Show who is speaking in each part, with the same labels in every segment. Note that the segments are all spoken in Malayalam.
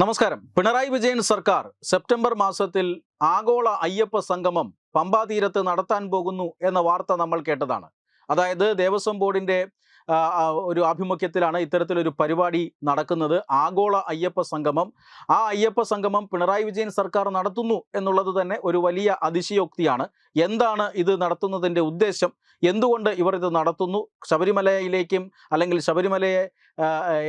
Speaker 1: നമസ്കാരം. പിണറായി വിജയൻ സർക്കാർ സെപ്റ്റംബർ മാസത്തിൽ ആഗോള അയ്യപ്പ സംഗമം പമ്പാതീരത്ത് നടത്താൻ പോകുന്നു എന്ന വാർത്ത നമ്മൾ കേട്ടതാണ്. അതായത് ദേവസ്വം ബോർഡിന്റെ ഒരു ആഭിമുഖ്യത്തിലാണ് ഇത്തരത്തിലൊരു പരിപാടി നടക്കുന്നത്. ആഗോള അയ്യപ്പ സംഗമം. ആ അയ്യപ്പ സംഗമം പിണറായി വിജയൻ സർക്കാർ നടത്തുന്നു എന്നുള്ളത് തന്നെ ഒരു വലിയ അതിശയോക്തിയാണ്. എന്താണ് ഇത് നടത്തുന്നതിന്റെ ഉദ്ദേശം? എന്തുകൊണ്ട് ഇവർ ഇത് നടത്തുന്നു? ശബരിമലയിലേക്കും അല്ലെങ്കിൽ ശബരിമലയെ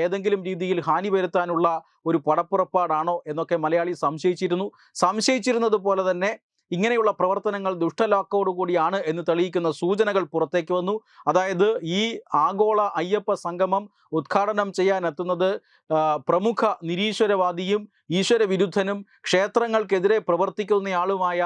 Speaker 1: ഏതെങ്കിലും രീതിയിൽ ഹാനി വരുത്താനുള്ള ഒരു പടപ്പുറപ്പാടാണോ എന്നൊക്കെ മലയാളി സംശയിച്ചിരുന്നു. സംശയിച്ചിരുന്നത് പോലെ തന്നെ ഇങ്ങനെയുള്ള പ്രവർത്തനങ്ങൾ ദുഷ്ടലാക്കോടുകൂടിയാണ് എന്ന് തെളിയിക്കുന്ന സൂചനകൾ പുറത്തേക്ക് വന്നു. അതായത് ഈ ആഗോള അയ്യപ്പ സംഗമം ഉദ്ഘാടനം ചെയ്യാനെത്തുന്നത് പ്രമുഖ നിരീശ്വരവാദിയും ഈശ്വരവിരുദ്ധനും ക്ഷേത്രങ്ങൾക്കെതിരെ പ്രവർത്തിക്കുന്നയാളുമായ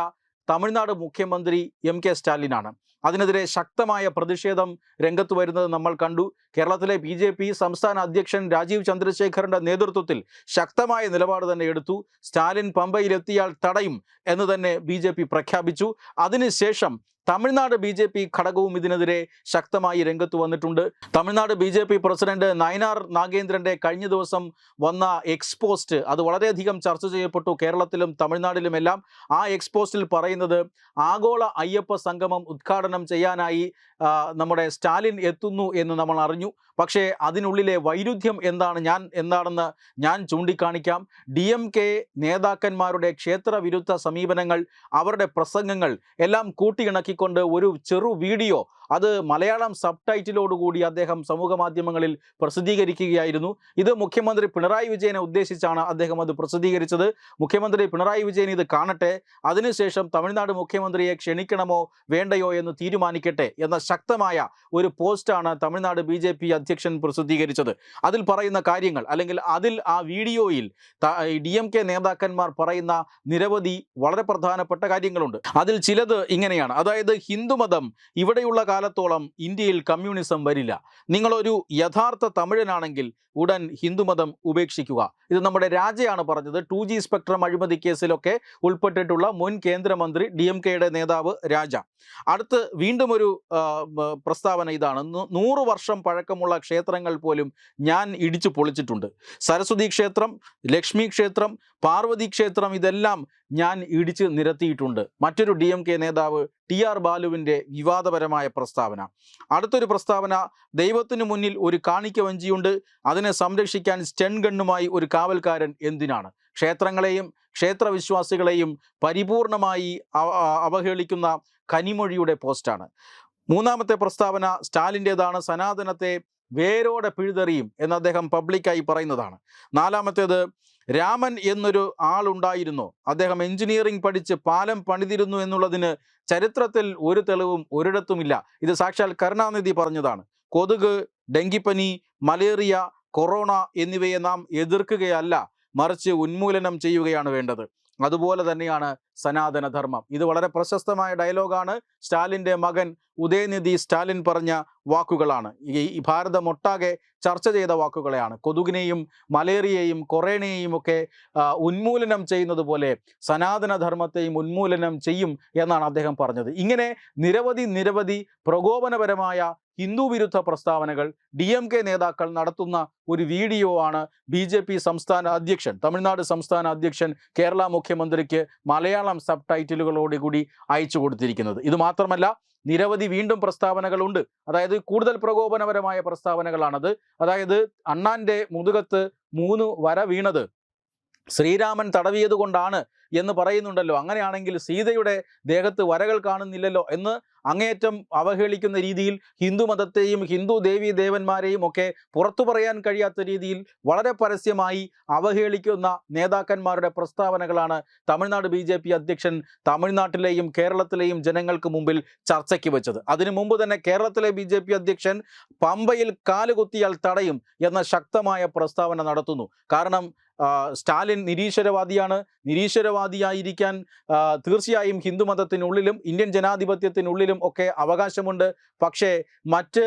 Speaker 1: തമിഴ്നാട് മുഖ്യമന്ത്രി എം കെ സ്റ്റാലിനാണ്. അതിനെതിരെ ശക്തമായ പ്രതിഷേധം രംഗത്ത് വരുന്നത് നമ്മൾ കണ്ടു. കേരളത്തിലെ ബി ജെ പി സംസ്ഥാന അധ്യക്ഷൻ രാജീവ് ചന്ദ്രശേഖറിന്റെ നേതൃത്വത്തിൽ ശക്തമായ നിലപാട് തന്നെ എടുത്തു. സ്റ്റാലിൻ പമ്പയിലെത്തിയാൽ തടയും എന്ന് തന്നെ ബി പ്രഖ്യാപിച്ചു. അതിനുശേഷം തമിഴ്നാട് ബി ജെ പി ഘടകവും ഇതിനെതിരെ ശക്തമായി രംഗത്ത് വന്നിട്ടുണ്ട്. Tamil Nadu B J P president Nainar നാഗേന്ദ്രന്റെ കഴിഞ്ഞ ദിവസം വന്ന എക്സ്പോസ്റ്റ് അത് വളരെയധികം ചർച്ച ചെയ്യപ്പെട്ടു കേരളത്തിലും തമിഴ്നാട്ടിലുമെല്ലാം ആ എക്സ്പോസ്റ്റിൽ പറയുന്നത് ആഗോള അയ്യപ്പ സംഗമം ഉദ്ഘാടനം ചെയ്യാനായി നമ്മുടെ സ്റ്റാലിൻ എത്തുന്നു എന്ന് നമ്മൾ അറിഞ്ഞു. പക്ഷേ അതിനുള്ളിലെ വൈരുദ്ധ്യം എന്താണ്? ഞാൻ എന്താണെന്ന് ഞാൻ ചൂണ്ടിക്കാണിക്കാം. ഡി എം കെ നേതാക്കന്മാരുടെ ക്ഷേത്രവിരുദ്ധ സമീപനങ്ങൾ അവരുടെ പ്രസംഗങ്ങൾ എല്ലാം കൂട്ടിയിണക്കിക്കൊണ്ട് ഒരു ചെറു വീഡിയോ. അത് മലയാളം സബ് ടൈറ്റിലോടുകൂടി അദ്ദേഹം സമൂഹ മാധ്യമങ്ങളിൽ പ്രസിദ്ധീകരിക്കുകയായിരുന്നു. ഇത് മുഖ്യമന്ത്രി പിണറായി വിജയനെ ഉദ്ദേശിച്ചാണ് അദ്ദേഹം അത് പ്രസിദ്ധീകരിച്ചത്. മുഖ്യമന്ത്രി പിണറായി വിജയൻ ഇത് കാണട്ടെ. അതിനുശേഷം തമിഴ്നാട് മുഖ്യമന്ത്രിയെ ക്ഷണിക്കണമോ വേണ്ടയോ എന്ന് തീരുമാനിക്കട്ടെ എന്ന ശക്തമായ ഒരു പോസ്റ്റാണ് തമിഴ്നാട് ബി ജെ പി അധ്യക്ഷൻ പ്രസിദ്ധീകരിച്ചത്. അതിൽ പറയുന്ന കാര്യങ്ങൾ അല്ലെങ്കിൽ അതിൽ ആ വീഡിയോയിൽ ഡി എം കെ നേതാക്കന്മാർ പറയുന്ന നിരവധി വളരെ പ്രധാനപ്പെട്ട കാര്യങ്ങളുണ്ട്. അതിൽ ചിലത് ഇങ്ങനെയാണ്. അതായത് ഹിന്ദുമതം ഇവിടെയുള്ള കാലത്തോളം ഇന്ത്യയിൽ കമ്മ്യൂണിസം വരില്ല. നിങ്ങളൊരു യഥാർത്ഥ തമിഴനാണെങ്കിൽ ഉടൻ ഹിന്ദുമതം ഉപേക്ഷിക്കുക. ഇത് നമ്മുടെ രാജയാണ് പറഞ്ഞത്. ടു ജി സ്പെക്ട്രം അഴിമതി കേസിലൊക്കെ ഉൾപ്പെട്ടിട്ടുള്ള മുൻ കേന്ദ്രമന്ത്രി ഡി എം കെയുടെ നേതാവ് രാജ. അടുത്ത് വീണ്ടും ഒരു പ്രസ്താവന ഇതാണ്. നൂറ് വർഷം പഴക്കമുള്ള ക്ഷേത്രങ്ങൾ പോലും ഞാൻ ഇടിച്ചു പൊളിച്ചിട്ടുണ്ട്. സരസ്വതി ക്ഷേത്രം ലക്ഷ്മി ക്ഷേത്രം പാർവതി ക്ഷേത്രം ഇതെല്ലാം ഞാൻ ഇടിച്ച് നിരത്തിയിട്ടുണ്ട്. മറ്റൊരു ഡി എം കെ നേതാവ് ടി ആർ ബാലുവിന്റെ വിവാദപരമായ പ്രസ്താവന. അടുത്തൊരു പ്രസ്താവന ദൈവത്തിനു മുന്നിൽ ഒരു കാണിക്ക വഞ്ചിയുണ്ട് അതിനെ സംരക്ഷിക്കാൻ സ്റ്റെൻ ഗണ്ണുമായി ഒരു കാവൽക്കാരൻ എന്തിനാണ്? ക്ഷേത്രങ്ങളെയും ക്ഷേത്രവിശ്വാസികളെയും പരിപൂർണമായി അവഹേളിക്കുന്ന കനിമൊഴിയുടെ പോസ്റ്റാണ്. മൂന്നാമത്തെ പ്രസ്താവന സ്റ്റാലിന്റെതാണ്. സനാതനത്തെ വേരോടെ പിഴുതെറിയും എന്ന് അദ്ദേഹം പബ്ലിക്കായി പറയുന്നതാണ്. നാലാമത്തേത് രാമൻ എന്നൊരു ആളുണ്ടായിരുന്നു. അദ്ദേഹം എഞ്ചിനീയറിംഗ് പഠിച്ച് പാലം പണിതിരുന്നു എന്നുള്ളതിന് ചരിത്രത്തിൽ ഒരു തെളിവും ഒരിടത്തുമില്ല. ഇത് സാക്ഷാൽ കരുണാനിധി പറഞ്ഞതാണ്. കൊതുക് ഡെങ്കിപ്പനി മലേറിയ കൊറോണ എന്നിവയെ നാം എതിർക്കുകയല്ല മറിച്ച് ഉന്മൂലനം ചെയ്യുകയാണ് വേണ്ടത്. അതുപോലെ തന്നെയാണ് സനാതനധർമ്മം. ഇത് വളരെ പ്രശസ്തമായ ഡയലോഗാണ്. സ്റ്റാലിന്റെ മകൻ ഉദയനിധി സ്റ്റാലിൻ പറഞ്ഞ വാക്കുകളാണ്. ഈ ഭാരതമൊട്ടാകെ ചർച്ച ചെയ്ത വാക്കുകളെയാണ്. കൊതുകിനെയും മലേറിയയും കൊറേണയെയും ഒക്കെ ഉന്മൂലനം ചെയ്യുന്നത് പോലെ സനാതനധർമ്മത്തെയും ഉന്മൂലനം ചെയ്യും എന്നാണ് അദ്ദേഹം പറഞ്ഞത്. ഇങ്ങനെ നിരവധി നിരവധി പ്രകോപനപരമായ ഹിന്ദു വിരുദ്ധ പ്രസ്താവനകൾ ഡി എം കെ നേതാക്കൾ നടത്തുന്ന ഒരു വീഡിയോ ആണ് ബി ജെ പി സംസ്ഥാന അധ്യക്ഷൻ തമിഴ്നാട് സംസ്ഥാന അധ്യക്ഷൻ കേരള മുഖ്യമന്ത്രിക്ക് മലയാളം സബ് ടൈറ്റിലുകളോടുകൂടി അയച്ചു കൊടുത്തിരിക്കുന്നത്. ഇത് മാത്രമല്ല നിരവധി വീണ്ടും പ്രസ്താവനകളുണ്ട്. അതായത് കൂടുതൽ പ്രകോപനപരമായ പ്രസ്താവനകളാണത്. അതായത് അണ്ണാന്റെ മുതുകത്ത് മൂന്ന് വര വീണത്. ശ്രീരാമൻ തടവിയത് കൊണ്ടാണ് എന്ന് പറയുന്നുണ്ടല്ലോ. അങ്ങനെയാണെങ്കിൽ സീതയുടെ ദേഹത്ത് വരകൾ കാണുന്നില്ലല്ലോ എന്ന് അങ്ങേയറ്റം അവഹേളിക്കുന്ന രീതിയിൽ ഹിന്ദു മതത്തെയും ഹിന്ദു ദേവി ദേവന്മാരെയും ഒക്കെ പുറത്തു പറയാൻ കഴിയാത്ത രീതിയിൽ വളരെ പരസ്യമായി അവഹേളിക്കുന്ന നേതാക്കന്മാരുടെ പ്രസ്താവനകളാണ് തമിഴ്നാട് ബി ജെ പി അധ്യക്ഷൻ തമിഴ്നാട്ടിലെയും കേരളത്തിലെയും ജനങ്ങൾക്ക് മുമ്പിൽ ചർച്ചയ്ക്ക് വെച്ചത്. അതിനു മുമ്പ് തന്നെ കേരളത്തിലെ ബി ജെ പി അധ്യക്ഷൻ പമ്പയിൽ കാലുകുത്തിയാൽ തടയും എന്ന ശക്തമായ പ്രസ്താവന നടത്തുന്നു. കാരണം സ്റ്റാലിൻ നിരീശ്വരവാദിയാണ്. നിരീശ്വരവാദിയായിരിക്കാൻ തീർച്ചയായും ഹിന്ദുമതത്തിനുള്ളിലും ഇന്ത്യൻ ജനാധിപത്യത്തിനുള്ളിലും ഒക്കെ അവകാശമുണ്ട്. പക്ഷേ മറ്റ്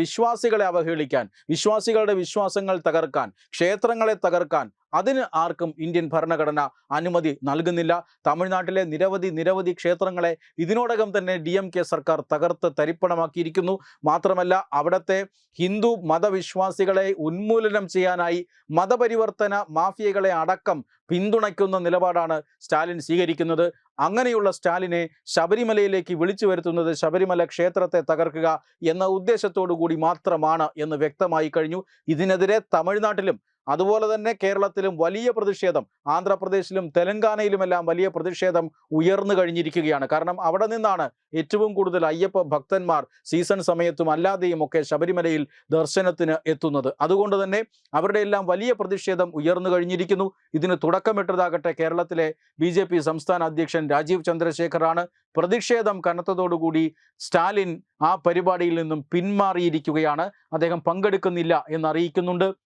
Speaker 1: വിശ്വാസികളെ അവഹേളിക്കാൻ വിശ്വാസികളുടെ വിശ്വാസങ്ങൾ തകർക്കാൻ ക്ഷേത്രങ്ങളെ തകർക്കാൻ അതിന് ആർക്കും ഇന്ത്യൻ ഭരണഘടന അനുമതി നൽകുന്നില്ല. തമിഴ്നാട്ടിലെ നിരവധി നിരവധി ക്ഷേത്രങ്ങളെ ഇതിനോടകം തന്നെ ഡി എം കെ സർക്കാർ തകർത്ത് തരിപ്പണമാക്കിയിരിക്കുന്നു. മാത്രമല്ല അവിടുത്തെ ഹിന്ദു മതവിശ്വാസികളെ ഉന്മൂലനം ചെയ്യാനായി മതപരിവർത്തന മാഫിയകളെ അടക്കം പിന്തുണയ്ക്കുന്ന നിലപാടാണ് സ്റ്റാലിൻ സ്വീകരിക്കുന്നത്. അങ്ങനെയുള്ള സ്റ്റാലിനെ ശബരിമലയിലേക്ക് വിളിച്ചു വരുത്തുന്നത് ശബരിമല ക്ഷേത്രത്തെ തകർക്കുക എന്ന ഉദ്ദേശത്തോടു കൂടി മാത്രമാണ് എന്ന് വ്യക്തമായി കഴിഞ്ഞു. ഇതിനെതിരെ തമിഴ്നാട്ടിലും അതുപോലെ തന്നെ കേരളത്തിലും വലിയ പ്രതിഷേധം ആന്ധ്രാപ്രദേശിലും തെലങ്കാനയിലുമെല്ലാം വലിയ പ്രതിഷേധം ഉയർന്നു കഴിഞ്ഞിരിക്കുകയാണ്. കാരണം അവിടെ നിന്നാണ് ഏറ്റവും കൂടുതൽ അയ്യപ്പ ഭക്തന്മാർ സീസൺ സമയത്തും അല്ലാതെയും ഒക്കെ ശബരിമലയിൽ ദർശനത്തിന് എത്തുന്നത്. അതുകൊണ്ട് തന്നെ അവരുടെ എല്ലാം വലിയ പ്രതിഷേധം ഉയർന്നു കഴിഞ്ഞിരിക്കുന്നു. ഇതിന് തുടക്കമിട്ടതാകട്ടെ കേരളത്തിലെ ബി സംസ്ഥാന അധ്യക്ഷൻ രാജീവ് ചന്ദ്രശേഖറാണ്. പ്രതിഷേധം കനത്തതോടുകൂടി സ്റ്റാലിൻ ആ പരിപാടിയിൽ നിന്നും പിന്മാറിയിരിക്കുകയാണ്. അദ്ദേഹം പങ്കെടുക്കുന്നില്ല എന്ന് അറിയിക്കുന്നുണ്ട്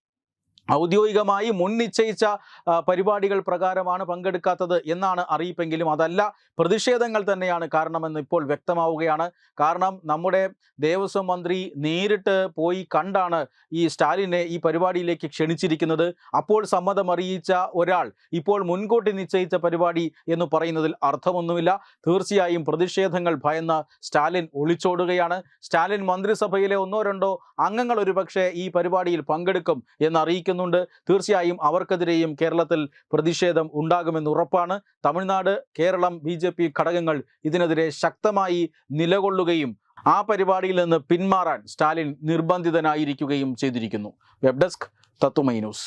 Speaker 1: ഔദ്യോഗികമായി മുൻ നിശ്ചയിച്ച പരിപാടികൾ പ്രകാരമാണ് പങ്കെടുക്കാത്തത് എന്നാണ് അറിയിപ്പെങ്കിലും അതല്ല പ്രതിഷേധങ്ങൾ തന്നെയാണ് കാരണമെന്ന് ഇപ്പോൾ വ്യക്തമാവുകയാണ്. കാരണം നമ്മുടെ ദേവസ്വം മന്ത്രി നേരിട്ട് പോയി കണ്ടാണ് ഈ സ്റ്റാലിനെ ഈ പരിപാടിയിലേക്ക് ക്ഷണിച്ചിരിക്കുന്നത്. അപ്പോൾ സമ്മതം അറിയിച്ച ഒരാൾ ഇപ്പോൾ മുൻകൂട്ടി നിശ്ചയിച്ച പരിപാടി എന്ന് പറയുന്നതിൽ അർത്ഥമൊന്നുമില്ല. തീർച്ചയായും പ്രതിഷേധങ്ങൾ ഭയന്ന് സ്റ്റാലിൻ ഒളിച്ചോടുകയാണ്. സ്റ്റാലിൻ മന്ത്രിസഭയിലെ ഒന്നോ രണ്ടോ അംഗങ്ങൾ ഒരുപക്ഷെ ഈ പരിപാടിയിൽ പങ്കെടുക്കും എന്ന് അറിയിക്കുന്നുണ്ട് തീർച്ചയായും അവർക്കെതിരെയും കേരളത്തിൽ പ്രതിഷേധം ഉണ്ടാകുമെന്ന് ഉറപ്പാണ്. തമിഴ്നാട് കേരളം ബി ഘടകങ്ങൾ ഇതിനെതിരെ ശക്തമായി നിലകൊള്ളുകയും ആ പരിപാടിയിൽ നിന്ന് പിന്മാറാൻ സ്റ്റാലിൻ നിർബന്ധിതനായിരിക്കുകയും ചെയ്തിരിക്കുന്നു. Web desk Tatwamayi news.